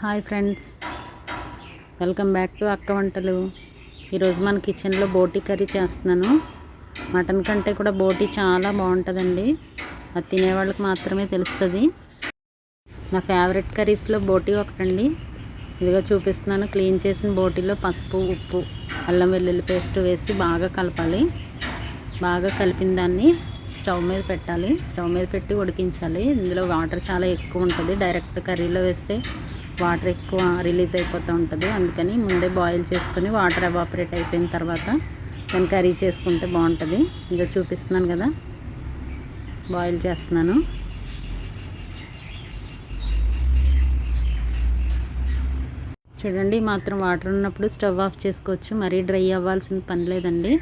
Hi friends. Welcome back to Akka Vantalu. ఈరోజు మన కిచెన్లో బోటీ కర్రీ చేస్తున్నాను. మటన్ కంటే కూడా బోటీ చాలా బాగుంటుందండి. అది తినేవాళ్ళకి మాత్రమే తెలుస్తుంది. నా ఫేవరెట్ కర్రీస్లో బోటీ ఒకటండి. ఇదిగా చూపిస్తున్నాను. క్లీన్ చేసిన బోటీలో పసుపు ఉప్పు అల్లం వెల్లుల్లి పేస్ట్ వేసి బాగా కలపాలి. బాగా కలిపిన దాన్ని స్టవ్ మీద పెట్టాలి. స్టవ్ మీద పెట్టి ఉడికించాలి. ఇందులో వాటర్ చాలా ఎక్కువ ఉంటుంది. డైరెక్ట్ కర్రీలో వేస్తే వాటర్ ఎక్కువ రిలీజ్ అయిపోతూ ఉంటుంది. అందుకని ముందే బాయిల్ చేసుకొని వాటర్ ఎవాపరేట్ అయిపోయిన తర్వాత దాన్ని కర్రీ చేసుకుంటే బాగుంటుంది. ఇక చూపిస్తున్నాను కదా. బాయిల్ చేస్తున్నాను. చూడండి మాత్రం వాటర్ ఉన్నప్పుడు స్టవ్ ఆఫ్ చేసుకోవచ్చు. మరీ డ్రై అవ్వాల్సిన పని లేదండి.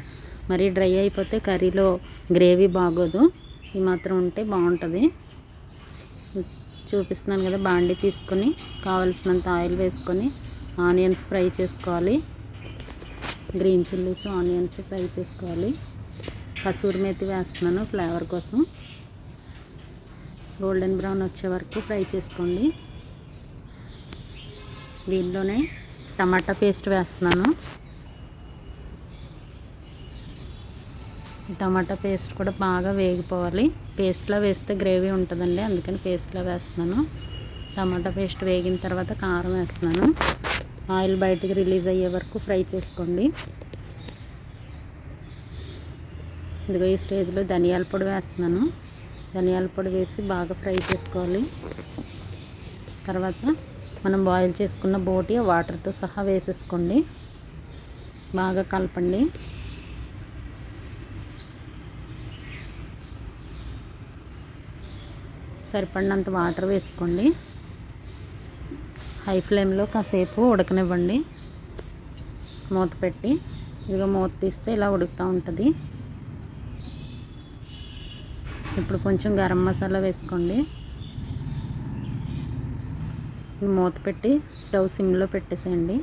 మరీ డ్రై అయిపోతే కర్రీలో గ్రేవీ బాగోదు. ఈ మాత్రం ఉంటే బాగుంటుంది. చూపిస్తున్నాను కదా బాండి తీసుకొని కావలసినంత ఆయిల్ వేసుకొని ఆనియన్స్ ఫ్రై చేసుకోవాలి. గ్రీన్ చిల్లీస్ ఆనియన్స్ ఫ్రై చేసుకోవాలి. కసూరి మేతి వేస్తున్నాను ఫ్లేవర్ కోసం. గోల్డెన్ బ్రౌన్ వచ్చే వరకు ఫ్రై చేసుకోండి. దీనిలోనే టమాటా పేస్ట్ వేస్తున్నాను. టమాటా పేస్ట్ కూడా బాగా వేగిపోవాలి. పేస్ట్లో వేస్తే గ్రేవీ ఉంటుందండి. అందుకని పేస్ట్లో వేస్తున్నాను. టమాటా పేస్ట్ వేగిన తర్వాత కారం వేస్తున్నాను. ఆయిల్ బయటకు రిలీజ్ అయ్యే వరకు ఫ్రై చేసుకోండి. ఇదిగో ఈ స్టేజ్లో ధనియాల పొడి వేస్తున్నాను. ధనియాల పొడి వేసి బాగా ఫ్రై చేసుకోవాలి. తర్వాత మనం బాయిల్ చేసుకున్న బోటి వాటర్తో సహా వేసేసుకోండి. బాగా కలపండి. సరిపడినంత వాటర్ వేసుకోండి. హై ఫ్లేమ్లో కాసేపు ఉడకనివ్వండి. మూత పెట్టి ఇదిగో మూత తీస్తే ఇలా ఉడుకుతూ ఉంటుంది. ఇప్పుడు కొంచెం గరం మసాలా వేసుకోండి. మూత పెట్టి స్టవ్ సిమ్లో పెట్టేసేయండి.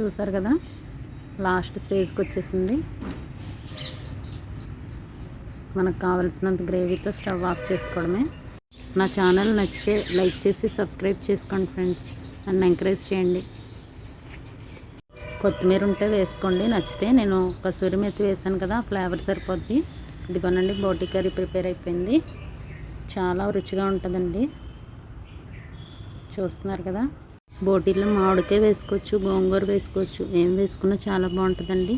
చూసారు కదా? లాస్ట్ స్టేజ్కి వచ్చేసింది. మనకు కావలసినంత గ్రేవీతో స్టవ్ ఆఫ్ చేసుకోవడమే. నా ఛానల్ నచ్చితే లైక్ చేసి సబ్స్క్రైబ్ చేసుకోండి ఫ్రెండ్స్. నన్ను ఎంకరేజ్ చేయండి. కొత్తిమీర ఉంటే వేసుకోండి. నచ్చితే నేను కసూరి మెత్తి వేసాను కదా ఫ్లేవర్ సరిపోద్ది. ఇదిగోనండి బోటి కర్రీ ప్రిపేర్ అయిపోయింది. చాలా రుచిగా ఉంటుందండి. చూస్తున్నారు కదా? బోటీలో మామిడికాయ వేసుకోవచ్చు గోంగూర వేసుకోవచ్చు. ఏం వేసుకున్నా చాలా బాగుంటుందండి.